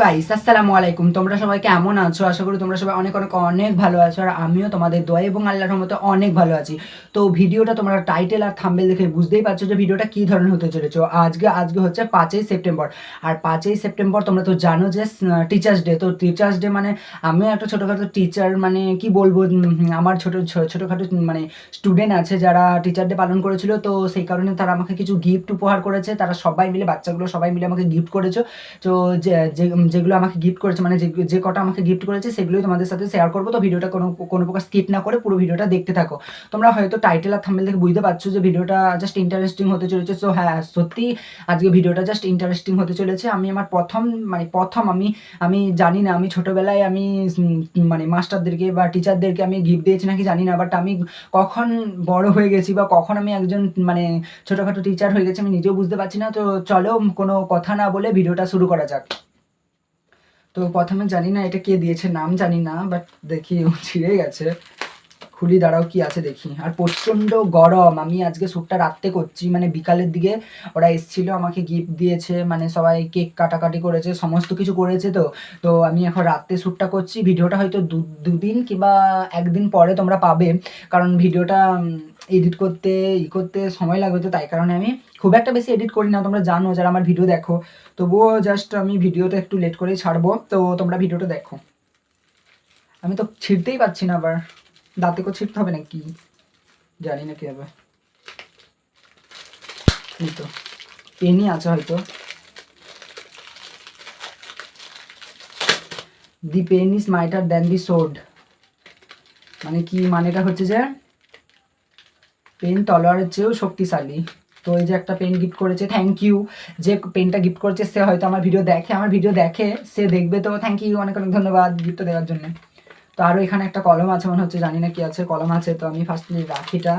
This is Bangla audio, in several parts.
গাইস আসসালামু আলাইকুম। তোমরা সবাই কেমন আছো? আশা করি তোমরা সবাই অনেক অনেক অনেক ভালো আছো আর আমিও তোমাদের দয়া এবং আল্লাহর মতো অনেক ভালো আছি। তো ভিডিওটা তোমরা টাইটেল আর থাম্বেল দেখে বুঝতেই পারছ যে ভিডিওটা কী ধরনের হতে চলেছে। আজকে আজকে হচ্ছে পাঁচই সেপ্টেম্বর। আর পাঁচই সেপ্টেম্বর তোমরা তো জানো যে টিচার্স ডে তো টিচার্স ডে মানে আমিও একটা ছোটোখাটো টিচার মানে কি বলব আমার ছোটো ছোটোখাটো মানে স্টুডেন্ট আছে যারা টিচার ডে পালন করেছিল। তো সেই কারণে তারা আমাকে কিছু গিফট উপহার করেছে। তারা সবাই মিলে, বাচ্চাগুলো সবাই মিলে আমাকে গিফট করেছে। তো যে- যেগুলো আমাকে গিফট করেছে মানে যে যে কটা আমাকে গিফট করেছে, সেগুলোই তোমাদের সাথে শেয়ার করব। তো ভিডিওটা কোনো কোনো প্রকার স্কিপ না করে পুরো ভিডিওটা দেখতে থাকো। তোমরা হয়তো টাইটেল আর থাম্বেল দেখে বুঝতে পারছ যে ভিডিওটা জাস্ট ইন্টারেস্টিং হতে চলেছে। সো হ্যাঁ সত্যি আজকে ভিডিওটা জাস্ট ইন্টারেস্টিং হতে চলেছে। আমি আমার প্রথম মানে প্রথম আমি আমি জানি না, আমি ছোটোবেলায় আমি মানে মাস্টারদেরকে বা টিচারদেরকে আমি গিফট দিয়েছি নাকি জানি না বাট আমি কখন বড় হয়ে গেছি বা কখন আমি একজন মানে ছোটোখাটো টিচার হয়ে গেছি, আমি নিজেও বুঝতে পারছি না। তো চলো, কোনো কথা না বলে ভিডিওটা শুরু করা যাক। তো প্রথমে জানি না এটা কে দিয়েছে, নাম জানি না বাট দেখি ও ছিঁড়ে গেছে। খুলি, দাঁড়াও, কি আছে দেখি। আর প্রচণ্ড গরম, আমি আজকে শ্যুটটা রাত্রে করছি মানে বিকালের দিকে ওরা এসেছিল, আমাকে গিফট দিয়েছে মানে সবাই কেক কাটাকাটি করেছে, সমস্ত কিছু করেছে তো। তো আমি এখন রাত্রে শ্যুটটা করছি, ভিডিওটা হয়তো দুদিন কিংবা একদিন পরে তোমরা পাবে, কারণ ভিডিওটা এডিট করতে, ই করতে সময় লাগবে তো তাই কারণে আমি খুব একটা বেশি এডিট করি না। তোমরা জানো, যারা আমার ভিডিও দেখো, তবুও জাস্ট আমি ভিডিওটা একটু লেট করেই ছাড়বো। তো তোমরা ভিডিওটা দেখো। আমি তো ছিঁড়তেই পারছি না আবার। দাঁতে করে ছিঁড়তে হবে নাকি? জানি না কি হবে এই তো। পেনই আছে হয়তো। The pen is mightier than the sword মানে কি? মানেটা হচ্ছে যে পেন তলোয়ারের চেয়েও শক্তিশালী। তো এই যে একটা পেন গিফট করেছে থ্যাংক ইউ যে পেনটা গিফট করেছে, সে হয়তো আমার ভিডিও দেখে, আমার ভিডিও দেখে, সে দেখবে তো থ্যাংক ইউ অনেক অনেক ধন্যবাদ গিফটটা দেওয়ার জন্য। তো আরও এখানে একটা কলম আছে, মনে হচ্ছে জানি না কি আছে, কলম আছে, তো আমি ফার্স্টলি রাখিটা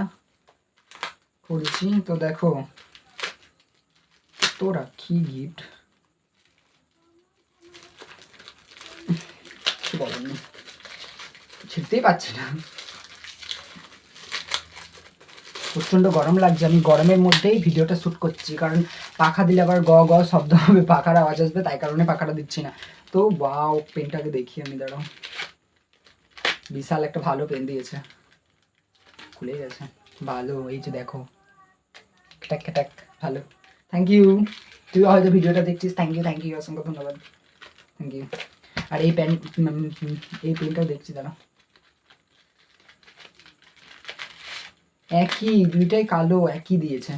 করেছি। তো দেখো, তো রাখি গিফট বলার নেই। পারছি না। প্রচণ্ড গরম লাগছে। আমি গরমের মধ্যেই ভিডিওটা শ্যুট করছি। কারণ পাখা দিলে আবার গ গ শব্দ হবে, পাখার আওয়াজ আসবে, তাই কারণে পাখাটা দিচ্ছি না। তো বাও পেনটাকে দেখি আমি, দাঁড়াও। বিশাল একটা ভালো পেন দিয়েছে। খুলে গেছে। ভালো, এই যে দেখো। খ্যাটাক খ্যাটাক ভালো। থ্যাংক ইউ তুই হয়তো ভিডিওটা দেখছিস। থ্যাংক ইউ থ্যাংক ইউ অসংখ্য ধন্যবাদ। থ্যাংক ইউ আর এই পেন এই পেনটাও দেখছি দাঁড়া একই, দুইটাই কালো, একই দিয়েছে।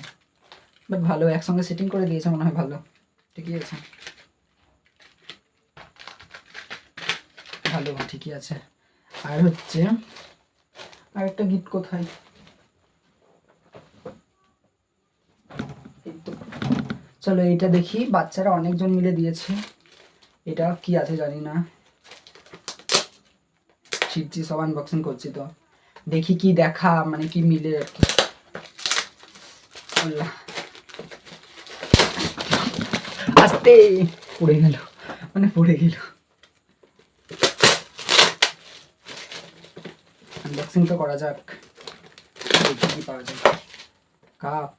বাট ভালো, একসঙ্গে সেটিং করে দিয়েছে, মনে হয় ভালো। ঠিকই আছে। ভালো, ঠিকই আছে। আর হচ্ছে আর একটা গিফট কোথায়। চলো এইটা দেখি, বাচ্চারা অনেকজন মিলে দিয়েছে। এটা কি আছে জানি না। ছিটছি সব আনবক্সিং করছি তো। দেখি কি দেখা মানে কি মিলে আর কি। আস্তে, পড়ে গেল মানে পড়ে গেল। আনবক্সিং তো করা যাক। দেখি কি পাওয়া যায়। কাপ।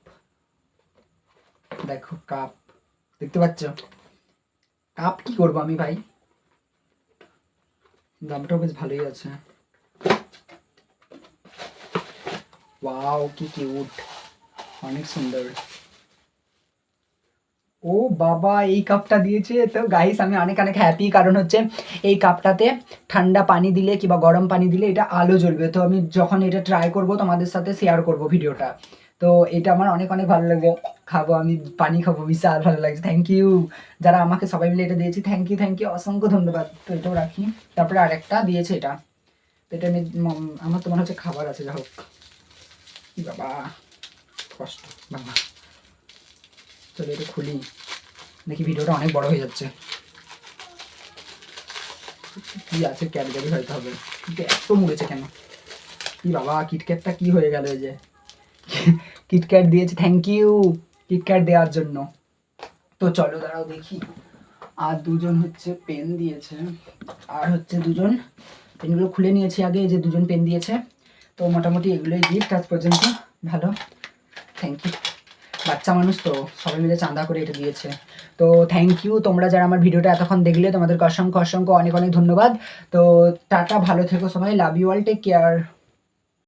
দেখো কাপ। দেখতে পাচ্ছ? কাপ কি করব আমি ভাই? দামটাও বেশ ভালোই আছে। ওয়াও কি কিউট অনেক সুন্দর। ও বাবা, এই কাপটা দিয়েছে। তো গাইস আমি অনেক অনেক হ্যাপি কারণ হচ্ছে এই কাপটাতে ঠান্ডা পানি দিলে কিংবা গরম পানি দিলে এটা আলো জ্বলবে। তো আমি যখন এটা ট্রাই করব, তোমাদের সাথে শেয়ার করব ভিডিওটা। তো এটা আমার অনেক অনেক ভালো লাগে খাব, আমি পানি খাব, বিশাল ভালো লাগছে। থ্যাংক ইউ যারা আমাকে সবাই মিলে এটা দিয়েছি থ্যাংক ইউ থ্যাংক ইউ অসংখ্য ধন্যবাদ। তো এটাও রাখি। তারপরে আরেকটা দিয়েছে এটা। তো এটা আমি আমার তো মনে হচ্ছে খাবার আছে যা হোক। বাবা কষ্ট বাবা চলো এটা খুলি দেখি ভিডিওটা অনেক বড় হয়ে যাচ্ছে কি আছে ক্যাডবেরি হয়তো হবে এত মুড়েছে কেন কি বাবা কিটক্যাটটা কি হয়ে গেল এই যে কিটক্যাট দিয়েছে থ্যাংক ইউ কিটক্যাট দেওয়ার জন্য তো চলো দাঁড়াও দেখি আর দুজন হচ্ছে পেন দিয়েছে। আর হচ্ছে দুজন পেনগুলো খুলে নিয়েছি। আগে যে দুজন পেন দিয়েছে। তো মোটামুটি এগুলোই গিফট আজ পর্যন্ত ভালো। থ্যাংক ইউ বাচ্চা মানুষ তো, সবাই মিলে চাঁদা করে এটা দিয়েছে। তো থ্যাংক ইউ তোমরা যারা আমার ভিডিওটা এতক্ষণ দেখলে, তোমাদেরকে অসংখ্য অসংখ্য অনেক অনেক ধন্যবাদ। তো টাটা, ভালো থেকো সবাই। Love you all take care